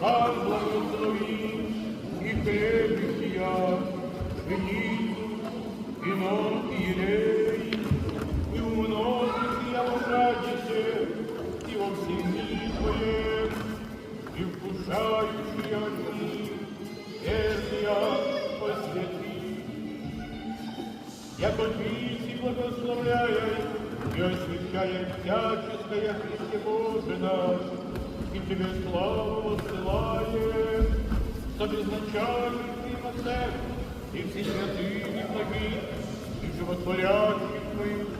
Сам благослови і тебіхія, мені, і нам, і єрей, і умножити я вам радіше, і во всім мірі Твоєм, і вкушаючи я дні, серця. Я тобі всі благословляю, и освящает всяческое Христе Боже наш, и Тебе славу воссылаем, с обезначальным на церковь, и все святыми благих, и животворящих Твоим